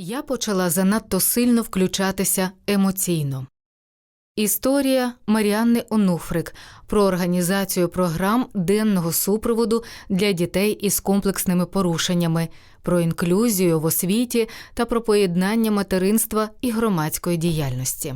Я почала занадто сильно включатися емоційно. Історія Маріанни Онуфрик про організацію програм денного супроводу для дітей із комплексними порушеннями, про інклюзію в освіті та про поєднання материнства і громадської діяльності.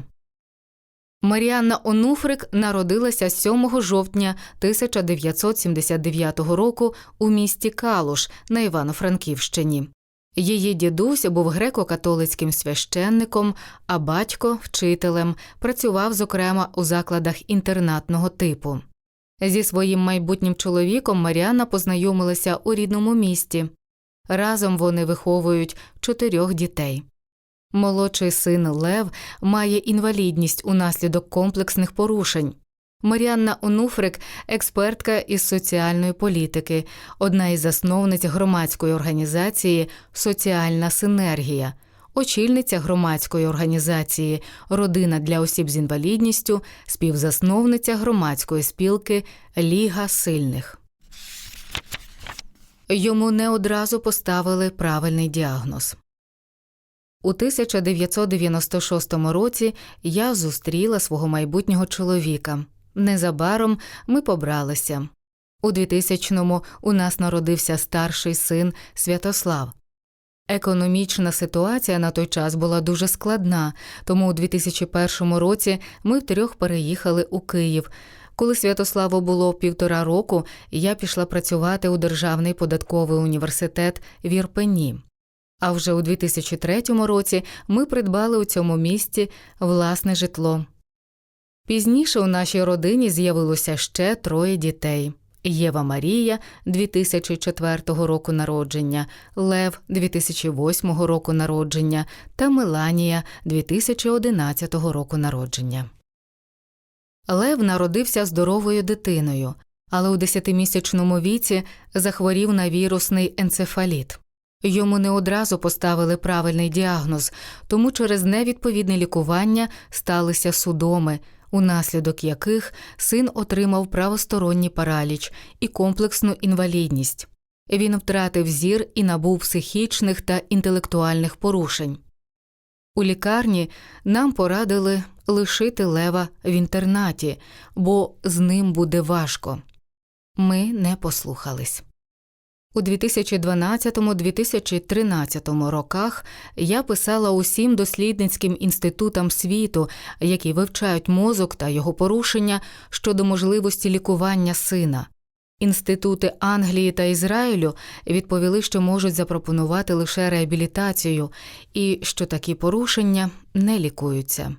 Маріанна Онуфрик народилася 7 жовтня 1979 року у місті Калуш на Івано-Франківщині. Її дідусь був греко-католицьким священником, а батько вчителем, працював, зокрема, у закладах інтернатного типу. Зі своїм майбутнім чоловіком Маріанна познайомилася у рідному місті. Разом вони виховують чотирьох дітей. Молодший син Лев має інвалідність унаслідок комплексних порушень. Маріанна Онуфрик експертка із соціальної політики, одна із засновниць громадської організації Соціальна синергія, очільниця громадської організації Родина для осіб з інвалідністю, співзасновниця громадської спілки Ліга сильних. Йому не одразу поставили правильний діагноз. У 1996 році я зустріла свого майбутнього чоловіка. Незабаром ми побралися. У 2000-му у нас народився старший син Святослав. Економічна ситуація на той час була дуже складна, тому у 2001 році ми втрьох переїхали у Київ. Коли Святославу було півтора року, я пішла працювати у Державний податковий університет в Ірпені. А вже у 2003 році ми придбали у цьому місті власне житло. Пізніше у нашій родині з'явилося ще троє дітей. Єва Марія 2004 року народження, Лев 2008 року народження та Меланія 2011 року народження. Лев народився здоровою дитиною, але у 10-місячному віці захворів на вірусний енцефаліт. Йому не одразу поставили правильний діагноз, тому через невідповідне лікування сталися судоми, унаслідок яких син отримав правосторонній параліч і комплексну інвалідність. Він втратив зір і набув психічних та інтелектуальних порушень. У лікарні нам порадили лишити лева в інтернаті, бо з ним буде важко. Ми не послухались. У 2012-2013 роках я писала усім дослідницьким інститутам світу, які вивчають мозок та його порушення щодо можливості лікування сина. Інститути Англії та Ізраїлю відповіли, що можуть запропонувати лише реабілітацію і що такі порушення не лікуються.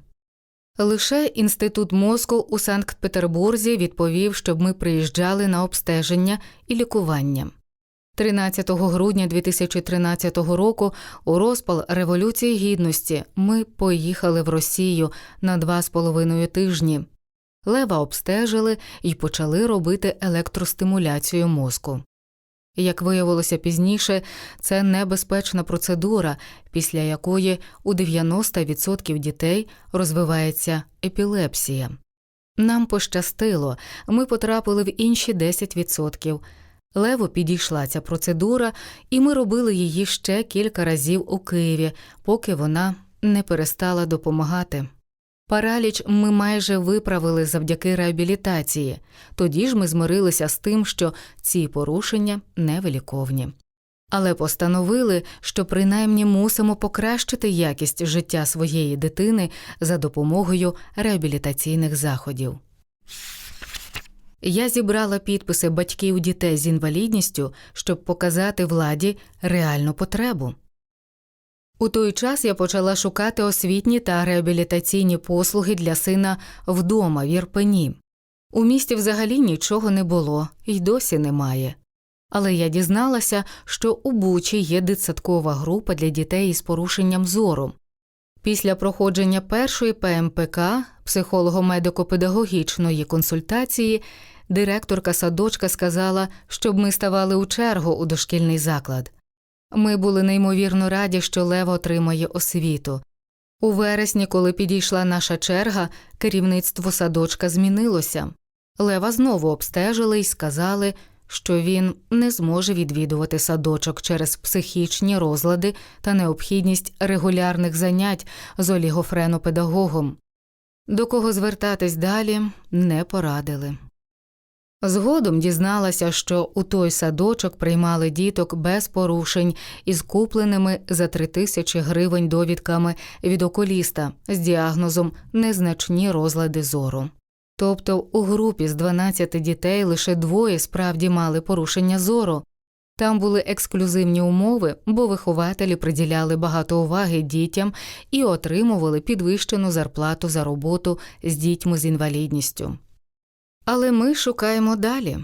Лише інститут мозку у Санкт Петербурзі відповів, щоб ми приїжджали на обстеження і лікування. 13 грудня 2013 року у розпал Революції Гідності ми поїхали в Росію на два з половиною тижні. Лева обстежили і почали робити електростимуляцію мозку. Як виявилося пізніше, це небезпечна процедура, після якої у 90% дітей розвивається епілепсія. Нам пощастило, ми потрапили в інші 10%. Лево підійшла ця процедура, і ми робили її ще кілька разів у Києві, поки вона не перестала допомагати. Параліч ми майже виправили завдяки реабілітації, тоді ж ми змирилися з тим, що ці порушення невиліковні. Але постановили, що принаймні мусимо покращити якість життя своєї дитини за допомогою реабілітаційних заходів. Я зібрала підписи батьків дітей з інвалідністю, щоб показати владі реальну потребу. У той час я почала шукати освітні та реабілітаційні послуги для сина вдома в Ірпені. У місті взагалі нічого не було і досі немає. Але я дізналася, що у Бучі є дитсадкова група для дітей із порушенням зору. Після проходження першої ПМПК психолого-медико-педагогічної консультації директорка садочка сказала, щоб ми ставали у чергу у дошкільний заклад. Ми були неймовірно раді, що Лева отримає освіту. У вересні, коли підійшла наша черга, керівництво садочка змінилося. Лева знову обстежили і сказали, що він не зможе відвідувати садочок через психічні розлади та необхідність регулярних занять з олігофренопедагогом. До кого звертатись далі не порадили. Згодом дізналася, що у той садочок приймали діток без порушень із купленими за три тисячі гривень довідками від окуліста з діагнозом незначні розлади зору. Тобто у групі з 12 дітей лише двоє справді мали порушення зору. Там були ексклюзивні умови, бо вихователі приділяли багато уваги дітям і отримували підвищену зарплату за роботу з дітьми з інвалідністю. Але ми шукаємо далі,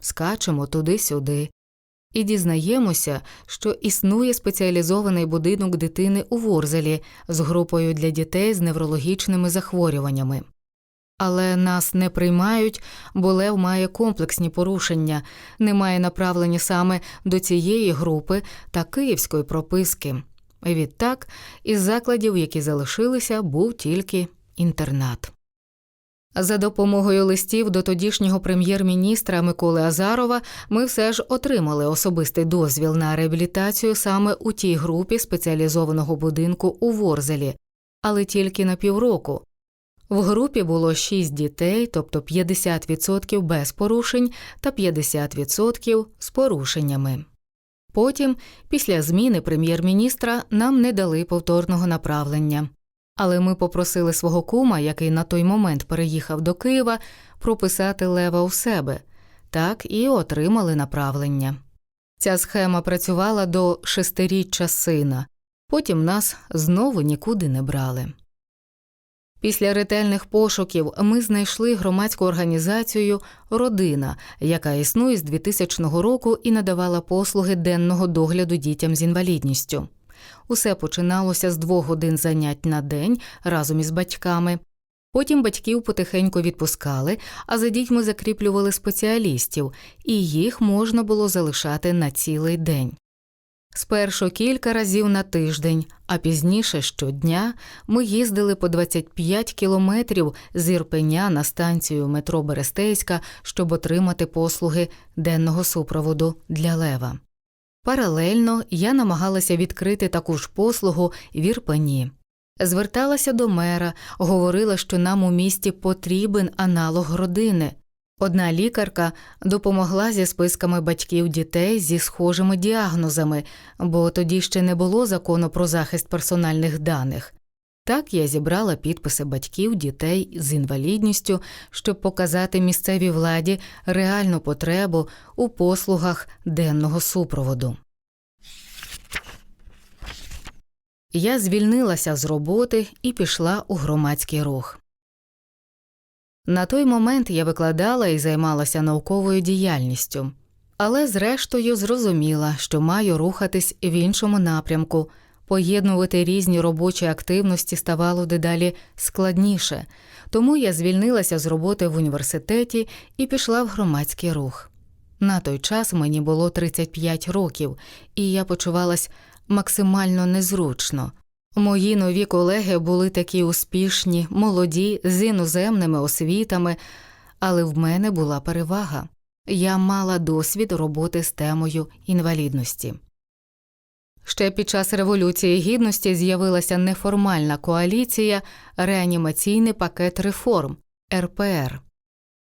скачемо туди-сюди і дізнаємося, що існує спеціалізований будинок дитини у Ворзелі з групою для дітей з неврологічними захворюваннями. Але нас не приймають, бо Лев має комплексні порушення, немає направлення саме до цієї групи та київської прописки. Відтак, із закладів, які залишилися, був тільки інтернат. За допомогою листів до тодішнього прем'єр-міністра Миколи Азарова ми все ж отримали особистий дозвіл на реабілітацію саме у тій групі спеціалізованого будинку у Ворзелі, але тільки на півроку. В групі було 6 дітей, тобто 50% без порушень та 50% з порушеннями. Потім, після зміни прем'єр-міністра, нам не дали повторного направлення. Але ми попросили свого кума, який на той момент переїхав до Києва, прописати лева у себе, так і отримали направлення. Ця схема працювала до шестиріччя сина, потім нас знову нікуди не брали. Після ретельних пошуків ми знайшли громадську організацію Родина, яка існує з 2000 року і надавала послуги денного догляду дітям з інвалідністю. Усе починалося з двох годин занять на день разом із батьками. Потім батьків потихеньку відпускали, а за дітьми закріплювали спеціалістів, і їх можна було залишати на цілий день. Спершу кілька разів на тиждень, а пізніше щодня ми їздили по 25 кілометрів з Ірпеня на станцію метро Берестейська, щоб отримати послуги денного супроводу для лева. Паралельно я намагалася відкрити таку ж послугу в Ірпені. Зверталася до мера, говорила, що нам у місті потрібен аналог родини. Одна лікарка допомогла зі списками батьків дітей зі схожими діагнозами, бо тоді ще не було закону про захист персональних даних. Так я зібрала підписи батьків дітей з інвалідністю, щоб показати місцевій владі реальну потребу у послугах денного супроводу. Я звільнилася з роботи і пішла у громадський рух. На той момент я викладала і займалася науковою діяльністю, але зрештою зрозуміла, що маю рухатись в іншому напрямку, поєднувати різні робочі активності ставало дедалі складніше, тому я звільнилася з роботи в університеті і пішла в громадський рух. На той час мені було 35 років, і я почувалась максимально незручно. Мої нові колеги були такі успішні, молоді, з іноземними освітами, але в мене була перевага я мала досвід роботи з темою інвалідності. Ще під час Революції Гідності з'явилася неформальна коаліція Реанімаційний пакет реформ РПР.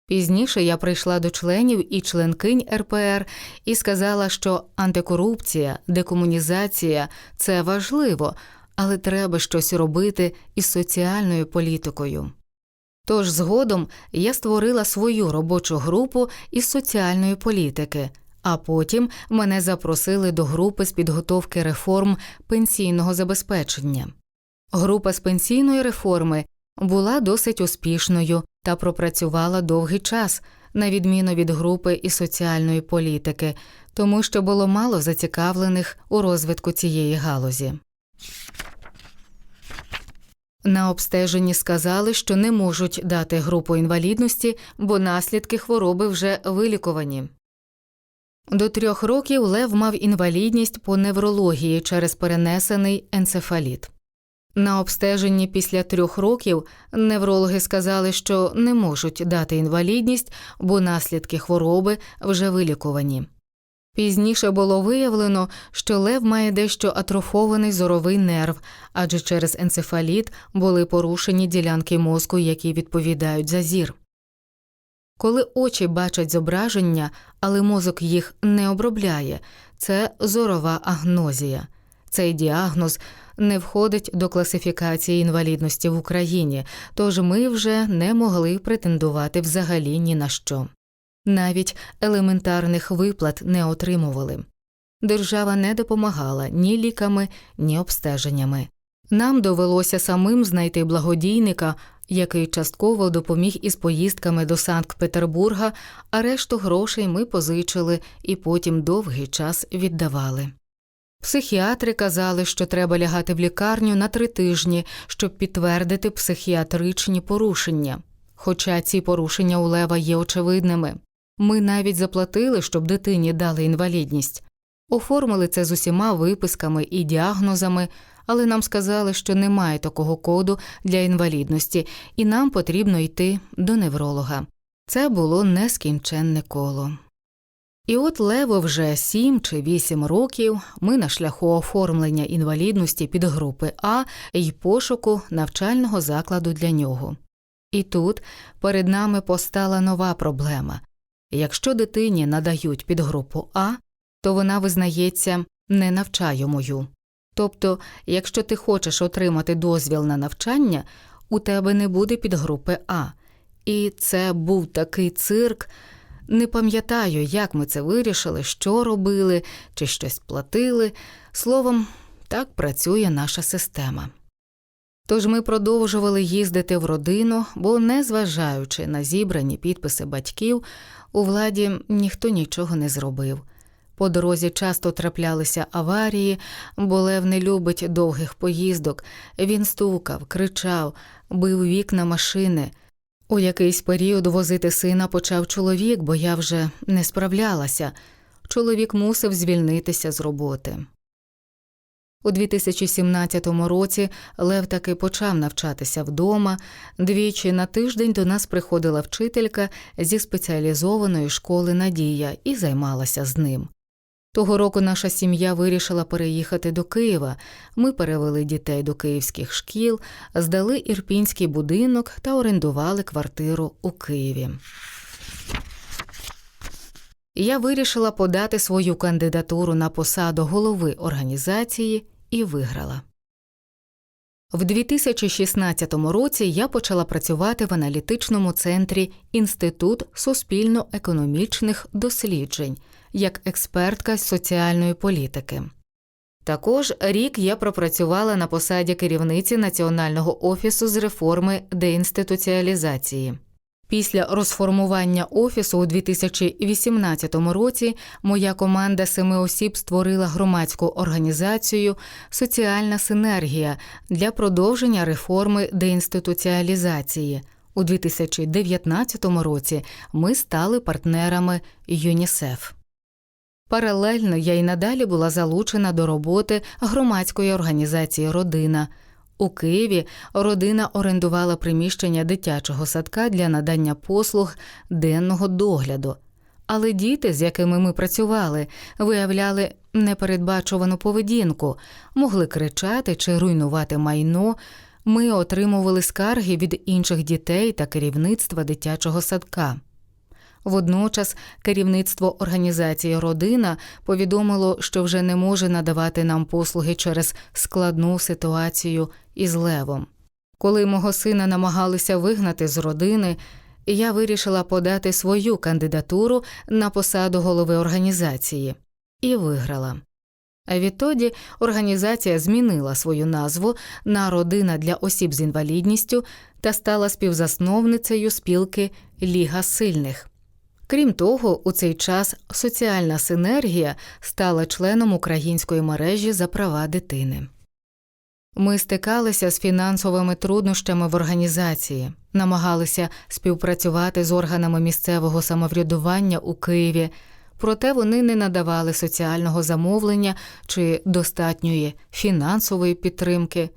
Пізніше я прийшла до членів і членкинь РПР і сказала, що антикорупція, декомунізація це важливо, але треба щось робити із соціальною політикою. Тож згодом я створила свою робочу групу із соціальної політики, а потім мене запросили до групи з підготовки реформ пенсійного забезпечення. Група з пенсійної реформи була досить успішною та пропрацювала довгий час, на відміну від групи і соціальної політики, тому що було мало зацікавлених у розвитку цієї галузі. На обстеженні сказали, що не можуть дати групу інвалідності, бо наслідки хвороби вже вилікувані. До трьох років Лев мав інвалідність по неврології через перенесений енцефаліт. На обстеженні після трьох років неврологи сказали, що не можуть дати інвалідність, бо наслідки хвороби вже вилікувані. Пізніше було виявлено, що Лев має дещо атрофований зоровий нерв, адже через енцефаліт були порушені ділянки мозку, які відповідають за зір. Коли очі бачать зображення, але мозок їх не обробляє, це зорова агнозія. Цей діагноз не входить до класифікації інвалідності в Україні, тож ми вже не могли претендувати взагалі ні на що. Навіть елементарних виплат не отримували. Держава не допомагала ні ліками, ні обстеженнями. Нам довелося самим знайти благодійника, який частково допоміг із поїздками до Санкт-Петербурга, а решту грошей ми позичили і потім довгий час віддавали. Психіатри казали, що треба лягати в лікарню на три тижні, щоб підтвердити психіатричні порушення. Хоча ці порушення у Лева є очевидними. Ми навіть заплатили, щоб дитині дали інвалідність. Оформили це з усіма виписками і діагнозами, але нам сказали, що немає такого коду для інвалідності, і нам потрібно йти до невролога. Це було нескінченне коло. І от Лево вже сім чи вісім років ми на шляху оформлення інвалідності під групи А і пошуку навчального закладу для нього. І тут перед нами постала нова проблема якщо дитині надають підгрупу А, то вона визнається ненавчаємою. Тобто, якщо ти хочеш отримати дозвіл на навчання, у тебе не буде підгрупи А. І це був такий цирк. Не пам'ятаю, як ми це вирішили, що робили, чи щось платили. Словом, так працює наша система. Тож ми продовжували їздити в родину, бо, незважаючи на зібрані підписи батьків, у владі ніхто нічого не зробив. По дорозі часто траплялися аварії, бо Лев не любить довгих поїздок. Він стукав, кричав, бив вікна машини. У якийсь період возити сина почав чоловік, бо я вже не справлялася. Чоловік мусив звільнитися з роботи. У 2017 році Лев таки почав навчатися вдома. Двічі на тиждень до нас приходила вчителька зі спеціалізованої школи Надія і займалася з ним. Того року наша сім'я вирішила переїхати до Києва. Ми перевели дітей до київських шкіл, здали ірпінський будинок та орендували квартиру у Києві. Я вирішила подати свою кандидатуру на посаду голови організації і виграла. В 2016 році я почала працювати в аналітичному центрі Інститут суспільно-економічних досліджень як експертка з соціальної політики. Також рік я пропрацювала на посаді керівниці Національного офісу з реформи деінституціалізації. Після розформування офісу у 2018 році моя команда семи осіб створила громадську організацію Соціальна синергія для продовження реформи деінституціалізації. У 2019 році ми стали партнерами ЮНІСЕФ. Паралельно я й надалі була залучена до роботи громадської організації Родина. У Києві родина орендувала приміщення дитячого садка для надання послуг денного догляду. Але діти, з якими ми працювали, виявляли непередбачувану поведінку, могли кричати чи руйнувати майно. Ми отримували скарги від інших дітей та керівництва дитячого садка. Водночас керівництво організації Родина повідомило, що вже не може надавати нам послуги через складну ситуацію із левом. Коли мого сина намагалися вигнати з родини, я вирішила подати свою кандидатуру на посаду голови організації і виграла. А відтоді організація змінила свою назву на родина для осіб з інвалідністю та стала співзасновницею спілки Ліга сильних. Крім того, у цей час соціальна синергія стала членом української мережі за права дитини. Ми стикалися з фінансовими труднощами в організації, намагалися співпрацювати з органами місцевого самоврядування у Києві, проте вони не надавали соціального замовлення чи достатньої фінансової підтримки.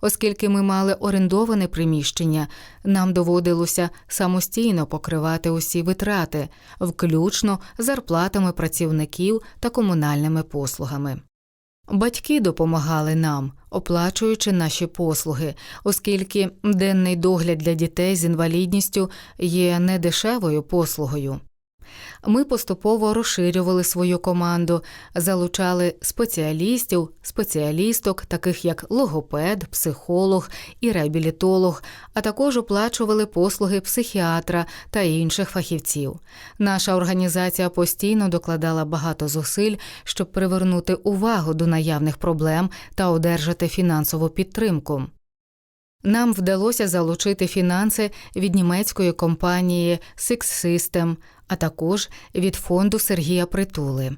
Оскільки ми мали орендоване приміщення, нам доводилося самостійно покривати усі витрати, включно зарплатами працівників та комунальними послугами. Батьки допомагали нам, оплачуючи наші послуги, оскільки денний догляд для дітей з інвалідністю є недешевою послугою. Ми поступово розширювали свою команду, залучали спеціалістів, спеціалісток, таких як логопед, психолог і реабілітолог, а також оплачували послуги психіатра та інших фахівців. Наша організація постійно докладала багато зусиль, щоб привернути увагу до наявних проблем та одержати фінансову підтримку. Нам вдалося залучити фінанси від німецької компанії Six System, а також від фонду Сергія Притули.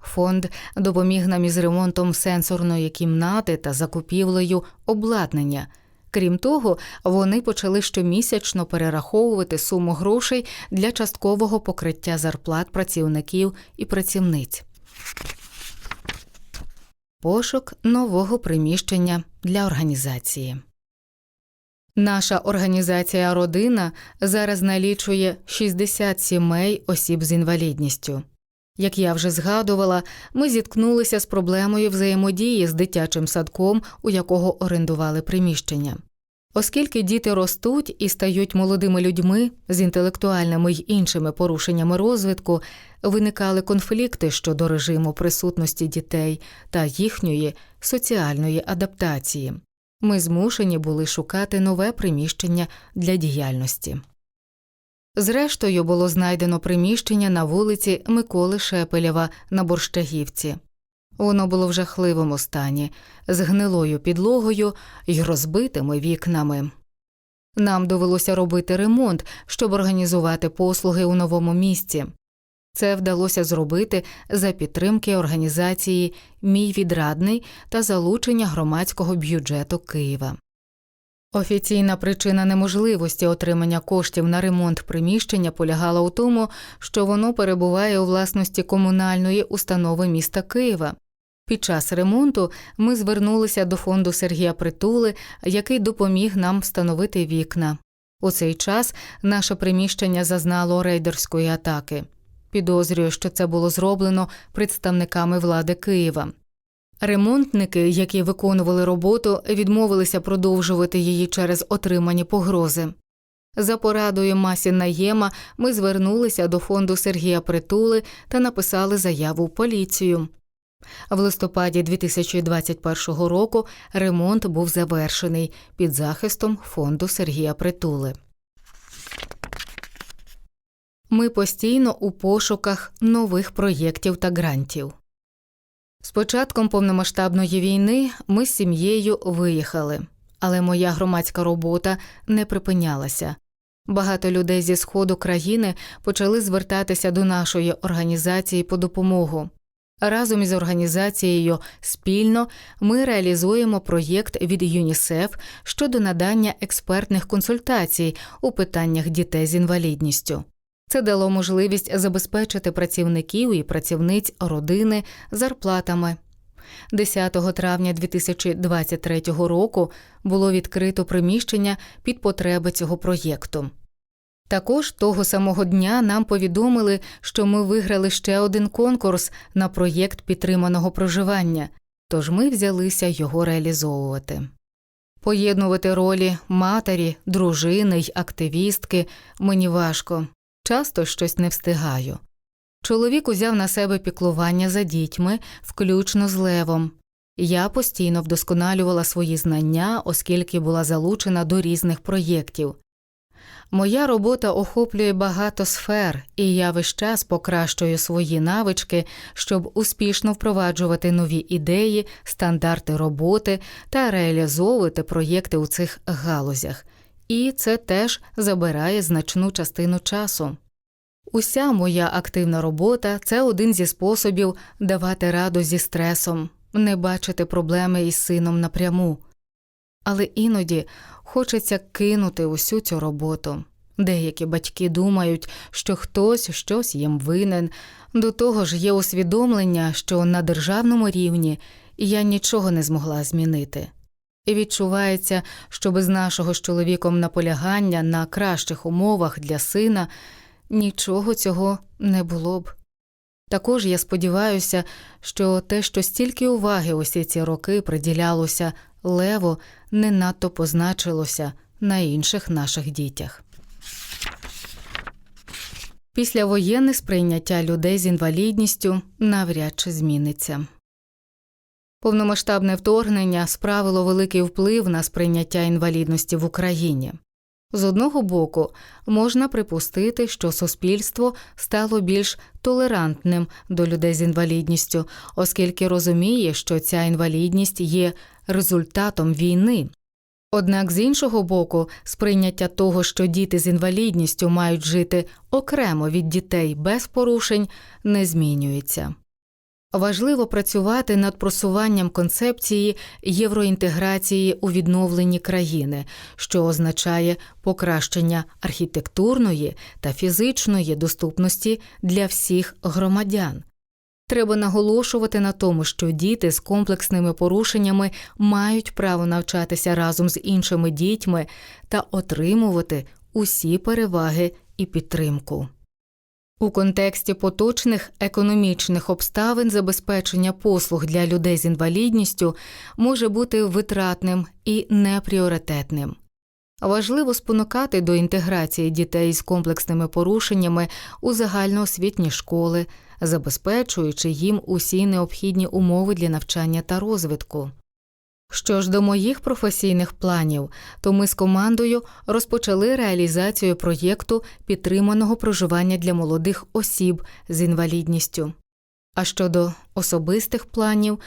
Фонд допоміг нам із ремонтом сенсорної кімнати та закупівлею обладнання. Крім того, вони почали щомісячно перераховувати суму грошей для часткового покриття зарплат працівників і працівниць. Пошук нового приміщення для організації. Наша організація Родина зараз налічує 60 сімей осіб з інвалідністю. Як я вже згадувала, ми зіткнулися з проблемою взаємодії з дитячим садком, у якого орендували приміщення. Оскільки діти ростуть і стають молодими людьми з інтелектуальними й іншими порушеннями розвитку, виникали конфлікти щодо режиму присутності дітей та їхньої соціальної адаптації ми змушені були шукати нове приміщення для діяльності. Зрештою було знайдено приміщення на вулиці Миколи Шепелєва на Борщагівці. Воно було в жахливому стані, з гнилою підлогою й розбитими вікнами. Нам довелося робити ремонт, щоб організувати послуги у новому місці. Це вдалося зробити за підтримки організації Мій відрадний та залучення громадського бюджету Києва. Офіційна причина неможливості отримання коштів на ремонт приміщення полягала у тому, що воно перебуває у власності комунальної установи міста Києва. Під час ремонту ми звернулися до фонду Сергія Притули, який допоміг нам встановити вікна. У цей час наше приміщення зазнало рейдерської атаки. Підозрюю, що це було зроблено представниками влади Києва. Ремонтники, які виконували роботу, відмовилися продовжувати її через отримані погрози. За порадою Масі Наєма ми звернулися до фонду Сергія Притули та написали заяву в поліцію. В листопаді 2021 року ремонт був завершений під захистом фонду Сергія Притули. Ми постійно у пошуках нових проєктів та грантів. З початком повномасштабної війни ми з сім'єю виїхали, але моя громадська робота не припинялася. Багато людей зі сходу країни почали звертатися до нашої організації по допомогу. Разом із організацією спільно ми реалізуємо проєкт від ЮНІСЕФ щодо надання експертних консультацій у питаннях дітей з інвалідністю. Це дало можливість забезпечити працівників і працівниць родини зарплатами. 10 травня 2023 року було відкрито приміщення під потреби цього проєкту. Також того самого дня нам повідомили, що ми виграли ще один конкурс на проєкт підтриманого проживання, тож ми взялися його реалізовувати. Поєднувати ролі матері, дружини й активістки мені важко часто щось не встигаю. Чоловік узяв на себе піклування за дітьми, включно з левом. Я постійно вдосконалювала свої знання, оскільки була залучена до різних проєктів. Моя робота охоплює багато сфер, і я весь час покращую свої навички, щоб успішно впроваджувати нові ідеї, стандарти роботи та реалізовувати проєкти у цих галузях і це теж забирає значну частину часу. Уся моя активна робота це один зі способів давати раду зі стресом, не бачити проблеми із сином напряму. Але іноді хочеться кинути усю цю роботу. Деякі батьки думають, що хтось щось їм винен, до того ж є усвідомлення, що на державному рівні я нічого не змогла змінити. І відчувається, що без нашого з чоловіком наполягання на кращих умовах для сина нічого цього не було б. Також я сподіваюся, що те, що стільки уваги усі ці роки приділялося лево, не надто позначилося на інших наших дітях. Післявоєнне сприйняття людей з інвалідністю навряд чи зміниться. Повномасштабне вторгнення справило великий вплив на сприйняття інвалідності в Україні. З одного боку, можна припустити, що суспільство стало більш толерантним до людей з інвалідністю, оскільки розуміє, що ця інвалідність є результатом війни. Однак з іншого боку, сприйняття того, що діти з інвалідністю мають жити окремо від дітей без порушень, не змінюється. Важливо працювати над просуванням концепції євроінтеграції у відновлені країни, що означає покращення архітектурної та фізичної доступності для всіх громадян. Треба наголошувати на тому, що діти з комплексними порушеннями мають право навчатися разом з іншими дітьми та отримувати усі переваги і підтримку. У контексті поточних економічних обставин забезпечення послуг для людей з інвалідністю може бути витратним і непріоритетним. Важливо спонукати до інтеграції дітей з комплексними порушеннями у загальноосвітні школи, забезпечуючи їм усі необхідні умови для навчання та розвитку. Що ж до моїх професійних планів, то ми з командою розпочали реалізацію проєкту підтриманого проживання для молодих осіб з інвалідністю. А щодо особистих планів,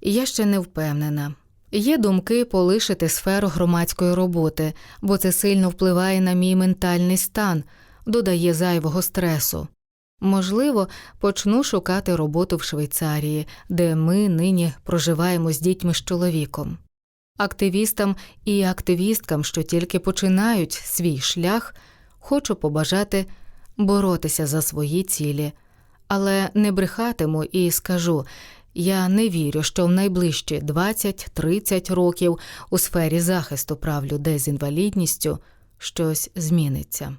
я ще не впевнена. Є думки полишити сферу громадської роботи, бо це сильно впливає на мій ментальний стан, додає зайвого стресу. Можливо, почну шукати роботу в Швейцарії, де ми нині проживаємо з дітьми з чоловіком. Активістам і активісткам, що тільки починають свій шлях, хочу побажати боротися за свої цілі, але не брехатиму і скажу я не вірю, що в найближчі 20-30 років у сфері захисту прав людей з інвалідністю щось зміниться.